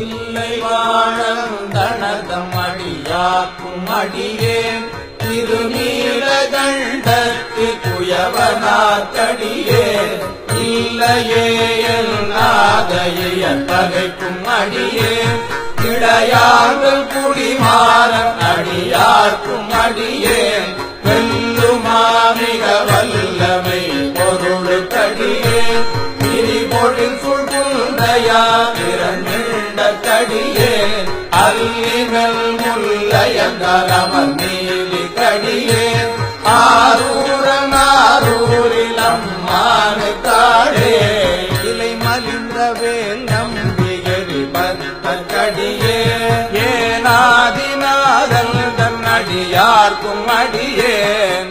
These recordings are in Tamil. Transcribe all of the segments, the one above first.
இல்லை வாழம் தனதம் அடியாக்கும் அடியேன் திருநீல திருநீலகண்டத்து குயவனாக்கடியே இல்லையே நாதைய பகைக்கும் அடியே. இடையார்கள் குடிமாறன் அடியார்க்கும் அடியே. வெல்லுமாமிக வல்லமை பொருளுக்கடியே. திரிபொழில் சுழ்குந்தையா அல்லிகள் முல்லையங்கரமர் நீலி கடியே ஆரூரன் ஆரூரில் அம்மானு காடே இலை மலிந்த வேல் நம்பியறி பத்த கடியே. ஏனாதிநாதல் தன் அடியார்க்கும் அடியேன்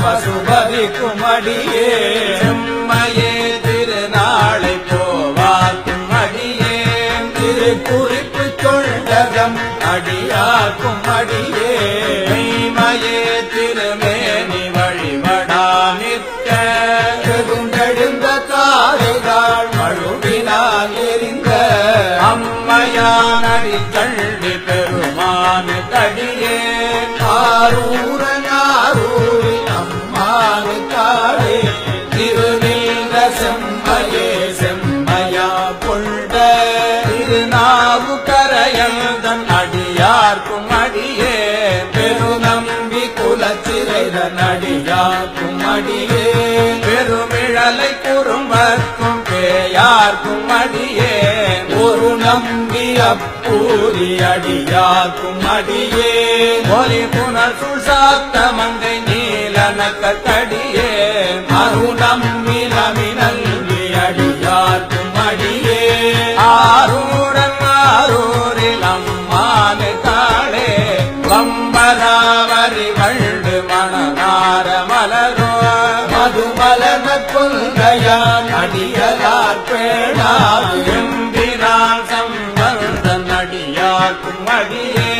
பசுபதி குமடியே அடியார்க்கும் அடியே? பெருமிழலை குறும்பர்க்கும் பேயார்க்கும் அடியே? ஒரு நம்பி அப்பூரி அடியார்க்கும் அடியே? ஒலி புனர் சுசாத்த மங்கை நீலனக்க வம்பராவரி வண்டு மணநார மலரோ. மதுமலன கொள்கையான் அடியலார் பேணாது எம்பிரான் சம்பந்த அடியார்க்கும் அடியே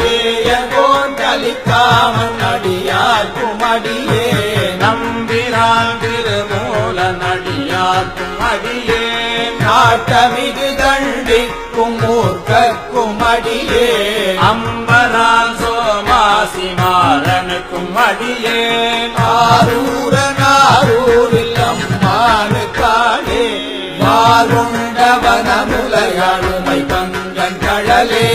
வேயகோன் கலிக்காமன் அடியார்க்கும் அடியே நம்பிரான் திருமூல நடியார்க்கும் அடியே காட்டமிகு தண்டிக்கும் மூர்க்கக்கும் அடியே அம்பரான் சோமாசி மாறனுக்கும் அடியே ஆரூரன் ஆரூரில் அம்மானு காடே வாருண்டவனமுலையாளுமை பங்கன் கழலே.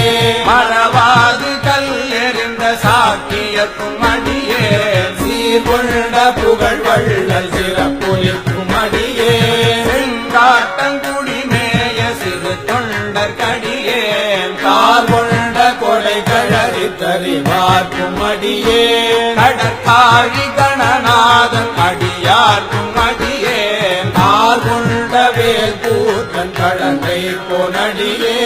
மறவாது கல் எறிந்த சாக்கியக்கும் அடியே சீர்கொண்ட புகழ் வள்ளல் சிறப்புலிக்கும் அடியே செங்காட்டங்குடி மேய சிறு தொண்டர் கடியே கார் கடற்காழி கணநாதன் அடியார்க்கும் அடியே கார் கொண்ட வேல் கூத்தன் கடந்தை பொனடியே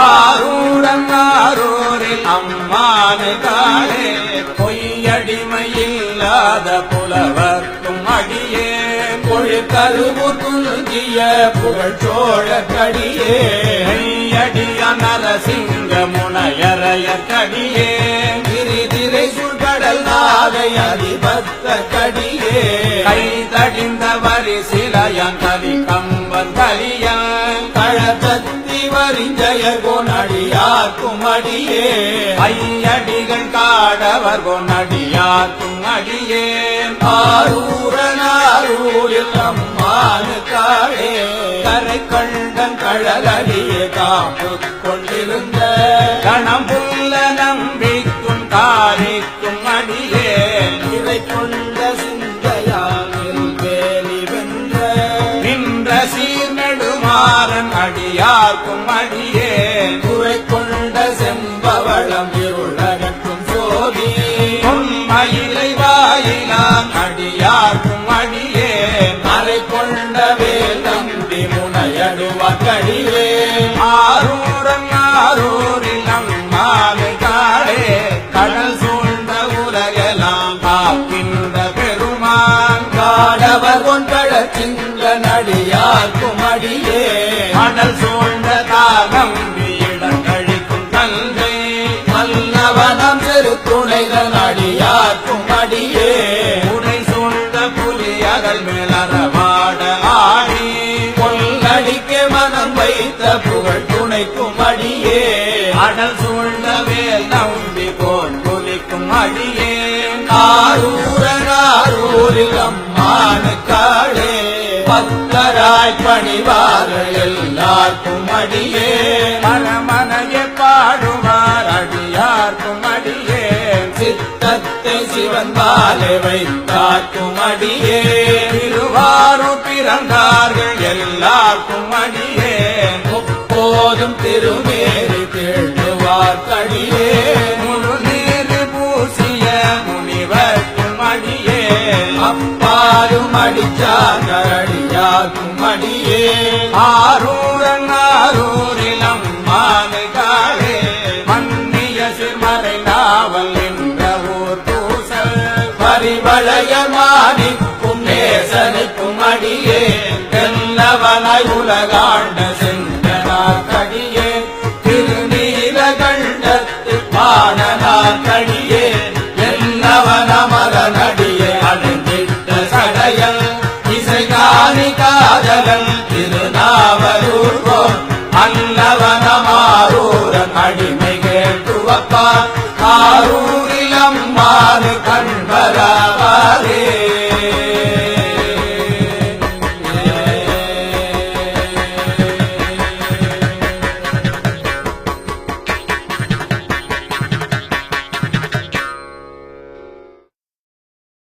ஆரூடன் ஆரூரில் அம்மானு காலே பொய்யடிமையில்லாத புலவர்க்கும் அடியே பொழிற்கருவு துல்கிய புகழ் சோழ கடியே மெய்யடிய நரசிங்க முனையறைய கடியே. நாகை அதிபத்த கடியே. கை தடிந்த வரி சிலையன் கலி கம்பன் கலியன் கழத்தத்தி வரிஞ்சய கொனடியாக்கும் அடியே. ஐயடிகள் காடவர் கொனடியாக்கும் அடியே. ஆரூரனாரூரில் அம்மானு காடே கரை கண்டன் கழலடியே காப்பு கொண்டிருந்த கணம்புல்ல நம்பிக்கும் காரிக்கும் அடியே. கடல் சூழ்ந்த தாகம் இடம் கழிக்கும் தந்தை. மல்லவனம் சிறு துணைதன் அடியாக்கும் அடியே. உடை சூழ்ந்த புலி அகல் மேலறவாட ஆடி. கொல்லடிக்க மனம் வைத்த புகழ் துணைக்கும் அடியே. அடல் சூழ்ந்த வேல் நம்பி போன் புலிக்கும் அடியே. ஆரூரனாரூரில் அம்மான காடே பக்தராய் பணிவார்கள் எல்லாருக்கும் அடியே. மனமனைய பாடுவார் அடியார்க்கும் அடியே. சித்தத்தை சிவன் பாலை வைத்தார்க்கும் அடியே. திருவாரூர் பிறந்தார்கள் எல்லாருக்கும் அடியே. முப்போதும் திருமேறி தேடுவார் கடியே முழு நீர் பூசிய முனிவர்க்கும் அடியே. அப்பாலும் அடிச்சார்கள் அடியாக்கும் அடியே ஆரூரன் ஆரூரில் அம்மானு காளே மன்னிய சிறுமறை நாவல் என்ற ஊர் பூசல். பரிவளைய மாணிக்கும் நேசனுக்கும் அடியே. தெல்லவனாய் உலகாண்ட மணி காதலன் திருநாவலூர் போர் அன்னவனமாரூரன் அடிமை கேட்டுவப்பான் ஆரூரிலம் மாறு கண்பராவாரே